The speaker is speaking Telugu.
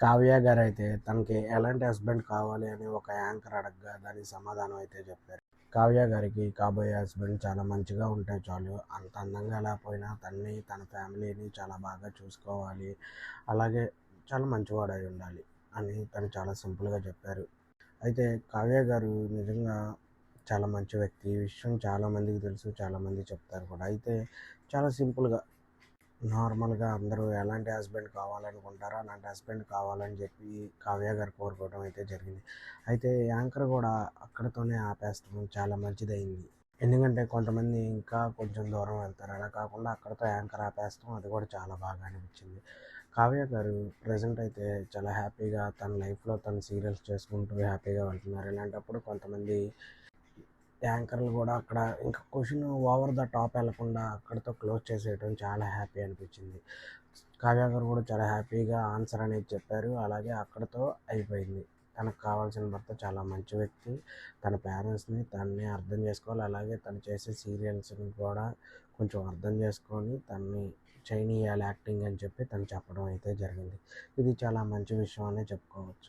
కావ్య గారు అయితే తనకి ఎలాంటి హస్బెండ్ కావాలి అని ఒక యాంకర్ అడగగా దానికి సమాధానం అయితే చెప్పారు. కావ్య గారికి కాబోయే హస్బెండ్ చాలా మంచిగా ఉంటే చాలు. అంత అందంగా లేకపోయినా తన్ని తన ఫ్యామిలీని చాలా బాగా చూసుకోవాలి. అలాగే చాలా మంచివాడు అయి ఉండాలి అని తను చాలా సింపుల్గా చెప్పారు. అయితే కావ్య గారు నిజంగా చాలా మంచి వ్యక్తి. ఈ విషయం చాలామందికి తెలుసు చాలామంది చెప్తారు కూడా. అయితే చాలా సింపుల్గా నార్మల్గా అందరూ ఎలాంటి హస్బెండ్ కావాలనుకుంటారో అలాంటి హస్బెండ్ కావాలని చెప్పి కావ్య గారు కోరుకోవడం అయితే జరిగింది. అయితే యాంకర్ కూడా అక్కడతోనే ఆపేస్తాం చాలా మంచిదైంది ఎందుకంటే కొంతమంది ఇంకా కొంచెం దూరం వెళ్తారు. అలా కాకుండా అక్కడతో యాంకర్ ఆపేస్తాం అది కూడా చాలా బాగా అనిపించింది. కావ్య గారు ప్రజెంట్ అయితే చాలా హ్యాపీగా తన లైఫ్లో తన సీరియల్స్ చేసుకుంటూ హ్యాపీగా వెళ్తున్నారు. ఇలాంటప్పుడు కొంతమంది యాంకర్లు కూడా అక్కడ ఇంకా క్వశ్చన్ ఓవర్ ద టాప్ వెళ్ళకుండా అక్కడతో క్లోజ్ చేసేయటం చాలా హ్యాపీ అనిపించింది. కావ్య గారు కూడా చాలా హ్యాపీగా ఆన్సర్ అనేది చెప్పారు. అలాగే అక్కడతో అయిపోయింది. తనకు కావాల్సిన భర్త చాలా మంచి వ్యక్తి. తన పేరెంట్స్ని తనని అర్థం చేసుకోవాలి. అలాగే తను చేసే సీరియల్స్ని కూడా కొంచెం అర్థం చేసుకొని తన్ని చైనీయాల యాక్టింగ్ అని చెప్పి తను చెప్పడం అయితే జరిగింది. ఇది చాలా మంచి విషయం అనే చెప్పుకోవచ్చు.